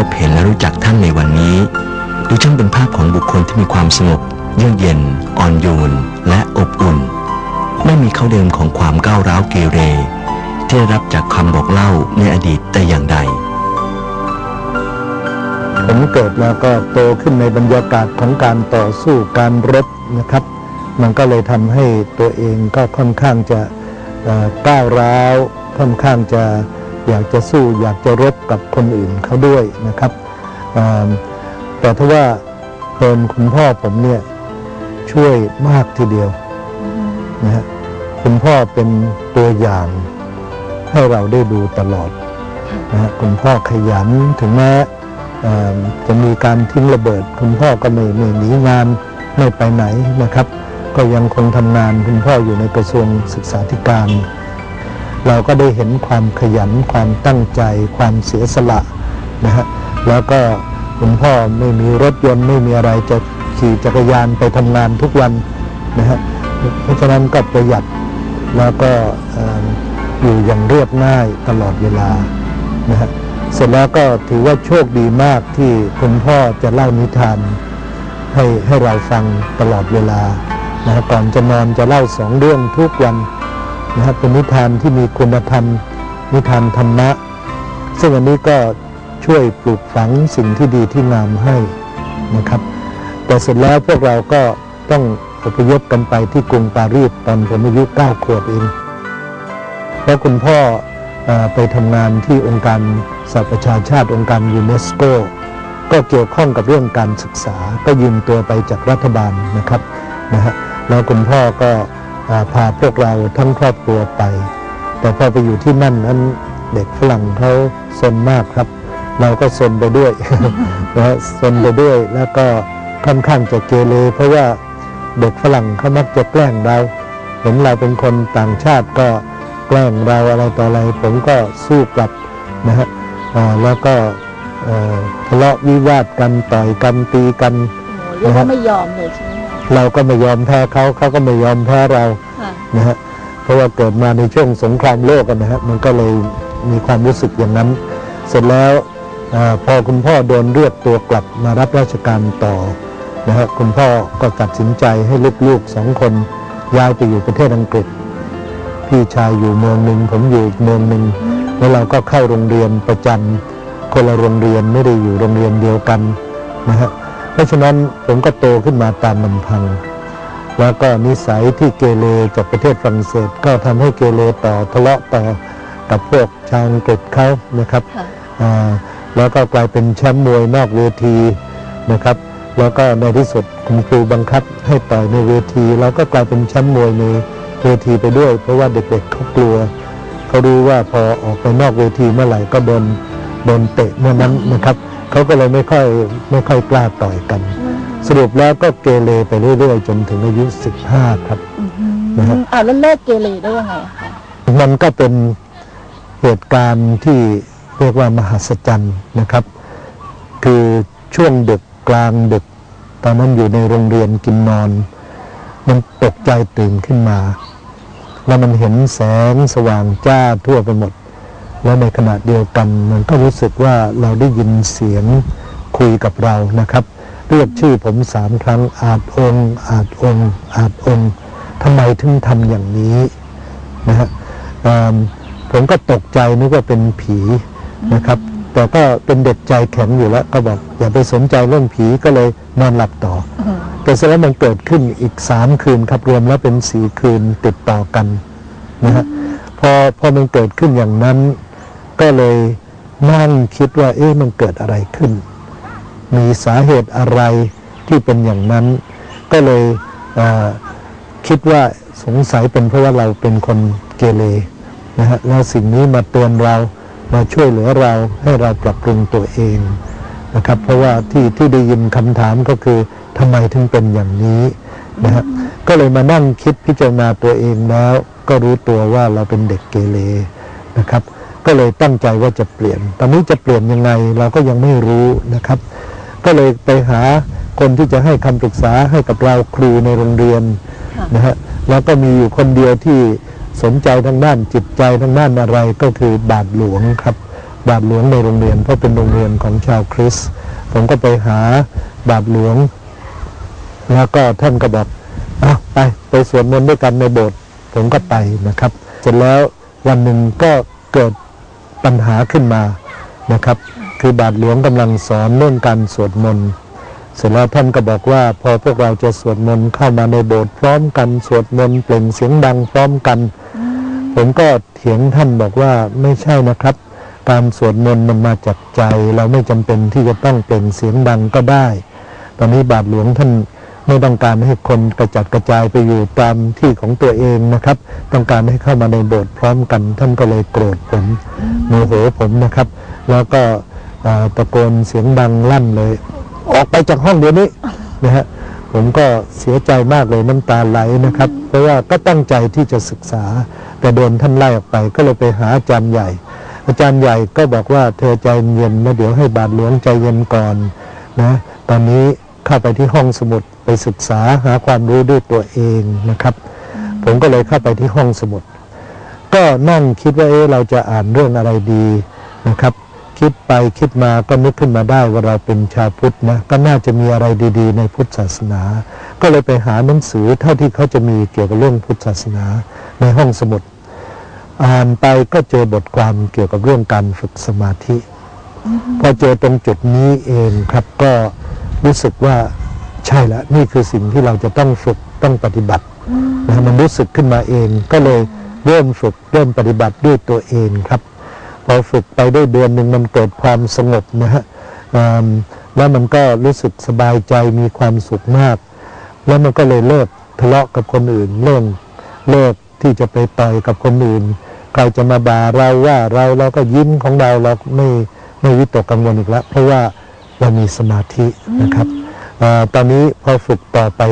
พบเห็นและรู้จักท่านในวันนี้ ดูช่างเป็นภาพของบุคคลที่มีความสงบเยือกเย็น อ่อนโยน และอบอุ่น ไม่มีเขาเดิมของความก้าวร้าวเกเร ที่ได้รับจากคำบอกเล่าในอดีตแต่อย่างใด ผมเกิดแล้วก็โตขึ้นในบรรยากาศของการต่อสู้การรบนะครับ มันก็เลยทำให้ตัวเองก็ค่อนข้างจะก้าวร้าว ค่อนข้างจะ อยากจะสู้อยากจะรบกับคนอื่นเขาด้วยนะครับแต่ถ้าว่าเพิ่มคุณพ่อผมเนี่ยช่วยมากทีเดียวนะฮะคุณพ่อเป็นตัวอย่างให้เราได้ดูตลอดนะฮะคุณพ่อขยันถึงแม้จะมีการทิ้งระเบิด คุณพ่อก็ไม่ไม่หนีงานไม่ไปไหนนะครับ ก็ยังคงทำงานคุณพ่ออยู่ในกระทรวงศึกษาธิการ เราก็ได้เห็นความขยันความตั้งใจ ความเสียสละนะฮะแล้วก็คุณพ่อไม่มีรถยนต์ไม่มีอะไรจะขี่จักรยานไปทำงานทุกวันนะฮะเพราะฉะนั้นก็ประหยัดแล้วก็เอ่ออยู่อย่างเรียบง่ายตลอดเวลานะฮะเสร็จแล้วก็ถือว่าโชคดีมากที่คุณพ่อจะเล่านิทานให้ให้เราฟังตลอดเวลานะฮะก่อนจะนอนจะเล่าสองเรื่องทุกวัน นะครับเป็นนิทานที่มีคุณธรรม นิทานธรรมะ ซึ่งอันนี้ก็ช่วยปลูกฝังสิ่งที่ดีที่งามให้นะครับ แต่เสร็จแล้วพวกเราก็ต้องอพยพกันไปที่กรุงปารีสตอนผมอายุเก้าขวบเอง เพราะคุณพ่ออไปทำงานที่องค์การสหประชาชาติองค์การยูเนสโกก็เกี่ยวข้องกับเรื่องการศึกษา ก็ยืมตัวไปจากรัฐบาลนะครับนะฮะแล้วคุณพ่อก็ พาพวกเราทั้งครอบครัวไป แต่พอไปอยู่ที่นั่นนั้นเด็กฝรั่งเขาสนมากครับ เราก็สนไปด้วยนะฮะสนไปด้วยแล้วก็ค่อนข้างจะเกเรเพราะว่าเด็กฝรั่งเขามักจะแกล้งเรา เห็นเราเป็นคนต่างชาติก็แกล้งเราอะไรต่ออะไร ผมก็สู้กลับนะฮะอ่าแล้วก็เอ่อทะเลาะวิวาทกันต่อยกันตีกันโอ้โหเรียกว่าไม่ยอมเลยใช่ไหมคะเราก็ไม่ยอมแพ้เขาเขาก็ไม่ยอมแพ้เราค่ะ นะฮะเพราะว่าเกิดมาในช่วงสงครามโลกกันนะฮะมันก็เลยมีความรู้สึกอย่างนั้น เสร็จแล้วอพอคุณพ่อโดนเรียกตัวกลับมารับราชการต่อนะฮะคุณพ่อก็ตัดสินใจให้ลูกๆสองคนย้ายไปอยู่ประเทศอังกฤษ พี่ชายอยู่เมืองหนึ่งผมอยู่อีกเมืองหนึ่งแล้วเราก็เข้าโรงเรียนประจำคนละโรงเรียนไม่ได้อยู่โรงเรียนเดียวกันนะฮะเพราะฉะนั้นผมก็โตขึ้นมาตามลำพัง แล้วก็นิสัยที่เกเรจากประเทศฝรั่งเศส ก็ทำให้เกเรต่อทะเลาะต่อกับพวกชาวอังกฤษเขานะครับค่ะอ่าแล้วก็กลายเป็นแชมป์มวยนอกเวทีนะครับ แล้วก็ในที่สุดคุณครูบังคับให้ต่อยในเวทีเราก็กลายเป็นแชมป์มวยในเวทีไปด้วย เพราะว่าเด็กๆเขากลัวเขารู้ว่าพอออกไปนอกเวทีเมื่อไหร่ก็โดนโดนเตะเมื่อนั้นนะครับเขาก็เลยไม่ค่อยไม่ค่อยกล้าต่อยกัน สรุปแล้วก็เกเรไปเรื่อยๆ จนถึงอายุ 15 ครับอืมนะฮะอ้าวแล้วเลิกเกเรได้ยังไงอะคะมันก็เป็นเหตุการณ์ที่เรียกว่ามหัศจรรย์นะครับ คือช่วงดึกกลางดึก ตอนนั้นอยู่ในโรงเรียนกินนอน มันตกใจตื่นขึ้นมา แล้วมันเห็นแสงสว่างจ้าทั่วไปหมด แล้วในขณะเดียวกัน มันก็รู้สึกว่าเราได้ยินเสียงคุยกับเรานะครับ เรียกชื่อผมสามครั้งอาจองค์อาจองค์อาจองค์ทำไมถึงทำอย่างนี้นะฮะผมก็ตกใจนึกว่าเป็นผีนะครับ แต่ก็เป็นเด็กใจแข็งอยู่แล้ว ก็บอกอย่าไปสนใจเรื่องผีก็เลยนอนหลับต่อแต่เสร็จแล้วมันเกิดขึ้นอีกสามคืนครับรวมแล้วเป็นสี่คืนติดต่อกันนะฮะพอพอมันเกิดขึ้นอย่างนั้น ก็เลยนั่งคิดว่าเอ๊ะมันเกิดอะไรขึ้น มีสาเหตุอะไรที่เป็นอย่างนั้น ก็เลยเคิดว่าสงสัยเป็นเพราะว่าเราเป็นคนเกเรนะฮะแล้วสิ่งนี้มาเตือนเรามาช่วยเหลือเราให้เราปรับปรุงตัวเองนะครับ เพราะว่าที่ที่ได้ยินคำถามก็คือทำไมถึงเป็นอย่างนี้นะฮะก็เลยมานั่งคิดพิจารณาตัวเองแล้ว ก็รู้ตัวว่าเราเป็นเด็กเกเรนะครับ ก็เลยตั้งใจว่าจะเปลี่ยน ตอนนี้จะเปลี่ยนยังไงเราก็ยังไม่รู้นะครับ ก็เลยไปหาคนที่จะให้คำปรึกษาให้กับเราครูในโรงเรียนค่ะนะฮะแล้วก็มีอยู่คนเดียวที่สนใจทางด้านจิตใจทางด้านอะไรก็คือบาทหลวงครับ บาทหลวงในโรงเรียนเพราะเป็นโรงเรียนของชาวคริสต์ผมก็ไปหาบาทหลวง แล้วก็ท่านก็บอกเอาไปไปสวดมนต์ด้วยกันในโบสถ์ผมก็ไปนะครับ เสร็จแล้ววันหนึ่งก็เกิดปัญหาขึ้นมานะครับ คือบาทหลวงกำลังสอนเรื่องการสวดมนต์เสร็จแล้วท่านก็บอกว่าพอพวกเราจะสวดมนต์เข้ามาในโบสถ์พร้อมกันสวดมนต์เปล่งเสียงดังพร้อมกัน ผมก็เถียงท่านบอกว่าไม่ใช่นะครับ การสวดมนต์มันมาจากใจ เราไม่จำเป็นที่จะต้องเปล่งเสียงดังก็ได้ ตอนนี้บาทหลวงท่านไม่ต้องการให้คนกระจัดกระจายไปอยู่ตามที่ของตัวเองนะครับ ต้องการให้เข้ามาในโบสถ์พร้อมกัน ท่านก็เลยโกรธผมโมโหผมนะครับ แล้วก็อ่า ตะโกนเสียงดังลั่นเลย ออกไปจากห้องเดี๋ยวนี้นะฮะผมก็เสียใจมากเลยน้ำตาไหลนะครับ เพราะว่าก็ตั้งใจที่จะศึกษา แต่โดนท่านไล่ออกไป ก็เลยไปหาอาจารย์ใหญ่ อาจารย์ใหญ่ก็บอกว่าเธอใจเย็นนะเดี๋ยวให้บาทหลวงใจเย็นก่อนนะตอนนี้เข้าไปที่ห้องสมุดไปศึกษาหาความรู้ด้วยตัวเองนะครับ ผมก็เลยเข้าไปที่ห้องสมุด ก็นั่งคิดว่าเอ๊ะเราจะอ่านเรื่องอะไรดีนะครับ คิดไปคิดมาก็นึกขึ้นมาได้ว่าเราเป็นชาวพุทธนะก็น่าจะมีอะไรดี ๆ ในพุทธศาสนา ก็เลยไปหาหนังสือเท่าที่เขาจะมีเกี่ยวกับเรื่องพุทธศาสนาในห้องสมุด อ่านไปก็เจอบทความเกี่ยวกับเรื่องการฝึกสมาธิพอเจอตรงจุดนี้เองครับก็รู้สึกว่าใช่แล้วนี่คือสิ่งที่เราจะต้องฝึกต้องปฏิบัตินะมันรู้สึกขึ้นมาเองก็เลยเริ่มฝึกเริ่มปฏิบัติด้วยตัวเองครับ อฝึกไปได้เดือนหนึ่งมันเกิดความสงบนะฮะแล้วมันก็รู้สึกสบายใจมีความสุขมาก แล้วมันก็เลยเลิกทะเลาะกับคนอื่นเลิกเลิกที่จะไปต่อยกับคนอื่นใครจะมาด่าเราว่าเราเราก็ยิ้มของเราเราไม่ไม่วิตกกังวลอีกแล้ว เพราะว่าเรามีสมาธินะครับอตอนนี้พอฝึกต่อไป